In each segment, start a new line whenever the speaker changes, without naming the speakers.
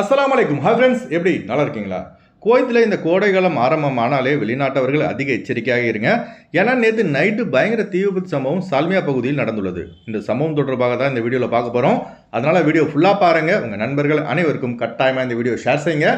அஸ்லாம் வலைக்கும் hi friends எப்படி? நல்லா இருக்கீங்களா? குவைத்தில் இந்த கோடைக்காலம் ஆரம்பம் ஆனாலே வெளிநாட்டவர்கள் அதிக எச்சரிக்கையாக இருங்க. ஏன்னா நேற்று நைட்டு பயங்கர தீ விபத்து சம்பவம் சால்மியா பகுதியில் நடந்துள்ளது. இந்த சம்பவம் தொடர்பாக தான் இந்த வீடியோவில் பார்க்க போகிறோம் அதனால் வீடியோ ஃபுல்லாக பாருங்கள் உங்கள் நண்பர்கள் அனைவருக்கும் கட்டாயமாக இந்த வீடியோ ஷேர் செய்யுங்க.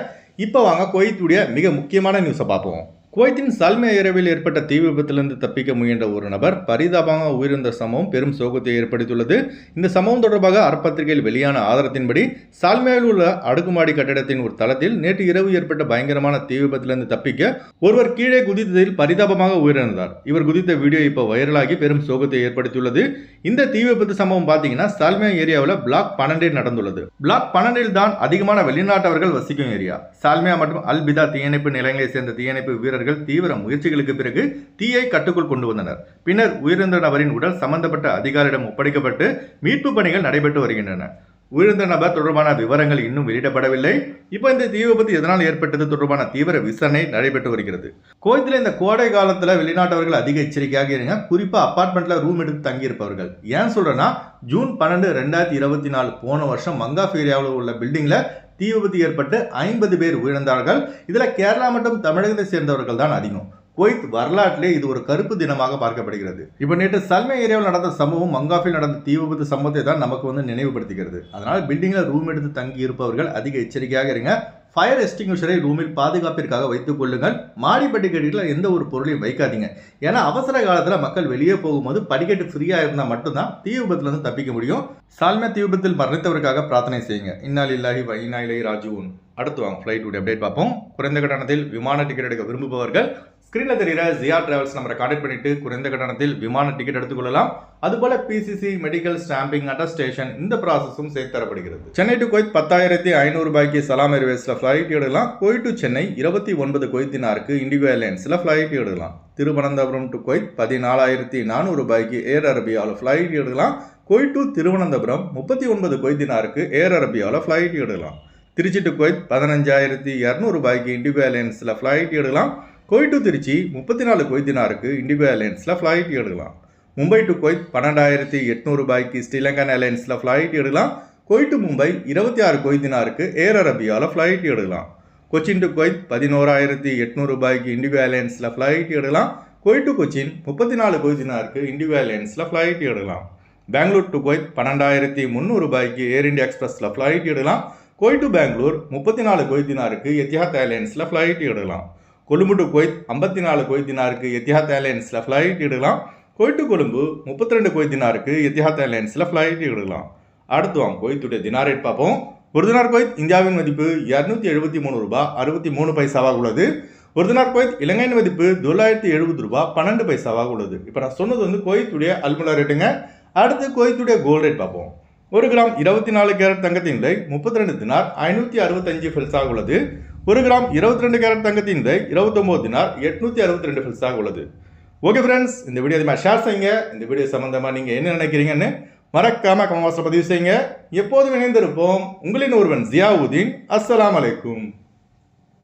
இப்போ வாங்க குவைத்துடைய மிக முக்கியமான நியூஸை பார்ப்போம். குவைத்தின் சால்மியா இரவில் ஏற்பட்ட தீ விபத்திலிருந்து தப்பிக்க முயன்ற ஒரு நபர் பரிதாபமாக உயிரிழந்த சம்பவம் பெரும் சோகத்தை ஏற்படுத்தியுள்ளது. இந்த சம்பவம் தொடர்பாக அறப்பத்திரிகையில் வெளியான ஆதாரத்தின்படி சால்மேயில் உள்ள அடுக்குமாடி கட்டிடத்தின் ஒரு தளத்தில் நேற்று இரவு ஏற்பட்ட பயங்கரமான தீ விபத்திலிருந்து தப்பிக்க ஒருவர் கீழே குதித்ததில் பரிதாபமாக உயிரிழந்தார். இவர் குதித்த வீடியோ இப்போ வைரலாகி பெரும் சோகத்தை ஏற்படுத்தியுள்ளது. இந்த தீ விபத்து சம்பவம் பார்த்தீங்கன்னா சால்மியா ஏரியாவில் பிளாக் பன்னெண்டில் நடந்துள்ளது. பிளாக் பன்னெண்டில் தான் அதிகமான வெளிநாட்டவர்கள் வசிக்கும் ஏரியா. சால்மியா மற்றும் அல்பிதா தீயணைப்பு நிலையங்களை சேர்ந்த தீயணைப்பு வீரர்கள் தீவிர முயற்சிகளுக்கு பிறகு தீயை கட்டுக்குள் கொண்டு வந்தனர். பின்னர் உயிரிழந்த நபரின் உடல் சம்பந்தப்பட்ட அதிகாரியிடம் ஒப்படைக்கப்பட்டு மீட்பு பணிகள் நடைபெற்று வருகின்றன. உயிரிழந்த நபர் தொடர்பான விவரங்கள் இன்னும் வெளியிடப்படவில்லை. இப்போ இந்த தீ விபத்து எதனால் ஏற்பட்டது தொடர்பான தீவிர விசாரணை நடைபெற்று வருகிறது. கோயத்தில் இந்த கோடை காலத்தில் வெளிநாட்டவர்கள் அதிக எச்சரிக்கையாக இருங்க. குறிப்பாக அப்பார்ட்மெண்ட்டில் ரூம் எடுத்து தங்கியிருப்பவர்கள். ஏன் சொல்கிறேன்னா ஜூன் பன்னெண்டு ரெண்டாயிரத்தி இருபத்தி நாலு போன வருஷம் மங்காஃப் ஏரியாவில் உள்ள பில்டிங்கில் தீ விபத்து ஏற்பட்டு ஐம்பது பேர் உயிரிழந்தார்கள். இதில் கேரளா மற்றும் தமிழகத்தை சேர்ந்தவர்கள் தான் அதிகம். குவைத் வரலாற்றிலே இது ஒரு கருப்பு தினமாக பார்க்கப்படுகிறது. இப்போ நேற்று சல்மே ஏரியாவில் நடந்த சம்பவம் மங்காஃபில் நடந்த தீ விபத்து சம்பவத்தை தான் நமக்கு வந்து நினைவுபடுத்துகிறது. அதனால் பில்டிங்கில் ரூம் எடுத்து தங்கி இருப்பவர்கள் அதிக எச்சரிக்கையாக இருங்க. ஃபயர் எஸ்டிங்யூஷரை ரூமில் பாதுகாப்பிற்காக வைத்துக் கொள்ளுங்கள். மாடி படிக்கட்டில் எந்த ஒரு பொருளையும் வைக்காதீங்க. ஏன்னா அவசர காலத்தில் மக்கள் வெளியே போகும்போது படிக்கட்டு ஃப்ரீயாக இருந்தால் மட்டும்தான் தீ விபத்துலேருந்து தப்பிக்க முடியும். சால்மே தீ விபத்தில் மரணித்தவருக்காக பிரார்த்தனை செய்யுங்க. இன்னால் இல்லாஹி வைனா இலை ராஜுவன் அடுத்து வாங்க ஃப்ளைட் உடைய அப்டேட் பார்ப்போம். குறைந்த கட்டணத்தில் விமான டிக்கெட் எடுக்க விரும்புபவர்கள் ஸ்க்ரீனில் தெரிகிற ஜியா டிராவல்ஸ் நம்பரை கான்டெக்ட் பண்ணிட்டு குறைந்த கட்டணத்தில் விமான டிக்கெட் எடுத்துக்கொள்ளலாம். அதுபோல பிசிசி மெடிக்கல் ஸ்டாம்பிங் அட்டஸ்டேஷன் இந்த ப்ராசஸும் சேர்த்து தரப்படுகிறது. சென்னை டு கோயத் பத்தாயிரத்தி ஐநூறு ரூபாய்க்கு சலாம் ஏர்வேஸில் ஃப்ளைட் எடுக்கலாம். குவைத் டு சென்னை இருபத்தி ஒன்பது கொய்தினாருக்கு இண்டிகோ ஏர்லைன்ஸில் ஃப்ளைட் எடுக்கலாம். திருவனந்தபுரம் டு குவைத் பதினாலாயிரத்தி நானூறு ரூபாய்க்கு ஏர் அரபியாவில் ஃப்ளைட் எடுக்கலாம். குவைத் டு திருவனந்தபுரம் முப்பத்தி ஒன்பது கொய்தினாருக்கு ஏர் அரபியாவில் ஃப்ளைட் எடுக்கலாம். திருச்சி டு கோயத் பதினஞ்சாயிரத்தி இரநூறு ரூபாய்க்கு இண்டிகோ ஏர்லைன்ஸில் ஃப்ளைட் எடுக்கலாம். குவைத் டு திருச்சி முப்பத்தி நாலு கொய்தினாருக்கு இண்டிகோ ஏர்லைன்ஸில் ஃப்ளைட் எடுக்கலாம். மும்பை டு குவைத் பன்னெண்டாயிரத்தி எட்நூறு ரூபாய்க்கு ஸ்ரீலங்கன் ஏர்லைன்ஸில் ஃப்ளைட் எடுக்கலாம். குவைத் டு மும்பை இருபத்தி ஆறு கொய்தினாருக்கு ஏர் அரபியாவில் ஃப்ளைட் எடுக்கலாம். கொச்சின் டு குவைத் பதினோராயிரத்தி எட்நூறு ரூபாய்க்கு இண்டிகோ ஏர்லைன்ஸில் ஃப்ளைட் எடுக்கலாம். குவைத் டு கொச்சின் முப்பத்தி நாலு கொய்தினாருக்கு இண்டிகோ ஏர்லைன்ஸில் ஃப்ளைட் எடுக்கலாம். பெங்களூர் டு குவைத் பன்னெண்டாயிரத்தி முந்நூறு ரூபாய்க்கு ஏர் இண்டியா எக்ஸ்பிரஸில் ஃப்ளைட் எடுக்கலாம். குவைத் டு பெங்களூர் முப்பத்தி நாலு கொய்தினாருக்கு எத்திஹாத் ஏர்லைன்ஸில் ஃப்ளைட் எடுக்கலாம். கொழும்பு டு குவைத் ஐம்பத்தி நாலு குவைத்தினாருக்கு எத்திஹாத் ஏர்லைன்ஸில் ஃப்ளைட் எடுக்கலாம். குவைத் டு கொழும்பு முப்பத்தி ரெண்டு குவைத்தினாருக்கு எத்திஹாத் ஏர்லைன்ஸில் ஃப்ளைட் எடுக்கலாம். அடுத்து வாங்க குவைத்துடைய தினார் ரேட் பார்ப்போம். ஒரு தினார் குவைத் இந்தியாவின் மதிப்பு இரநூத்தி எழுபத்தி மூணு ரூபா அறுபத்தி மூணு பைசாவாக உள்ளது. ஒரு தினார் குவைத் இலங்கையின் மதிப்பு தொள்ளாயிரத்தி எழுபது ரூபாய் பன்னெண்டு பைசாவாக உள்ளது. இப்போ நான் சொன்னது வந்து குவைத்துடைய அல்முலா ரேட்டுங்க அடுத்து குவைத்துடைய கோல்ட் ரேட் பார்ப்போம். ஒரு கிராம் இருபத்தி நாலு கேரட் தங்கத்தின் விலை முப்பத்தி ரெண்டு தினார் ஐநூற்றி அறுபத்தஞ்சு ஃபில்ஸாக உள்ளது. ஒரு கிராம் இருபத்தி ரெண்டு கேரட் தங்கத்தின் விலை இருபத்தொம்போது தினார் எட்நூற்றி அறுபத்தி ரெண்டு ஃபில்ஸாக உள்ளது. ஓகே ஃப்ரெண்ட்ஸ் இந்த வீடியோ அதிகமாக ஷேர் செய்யுங்க. இந்த வீடியோ சம்மந்தமாக நீங்கள் என்ன நினைக்கிறீங்கன்னு மறக்காம கமவாசல் பதிவு செய்யுங்க. எப்போதும் இணைந்திருப்போம். உங்களின் ஒருவன் ஜியாவுதீன். அஸ்லாம் அலைக்கும்.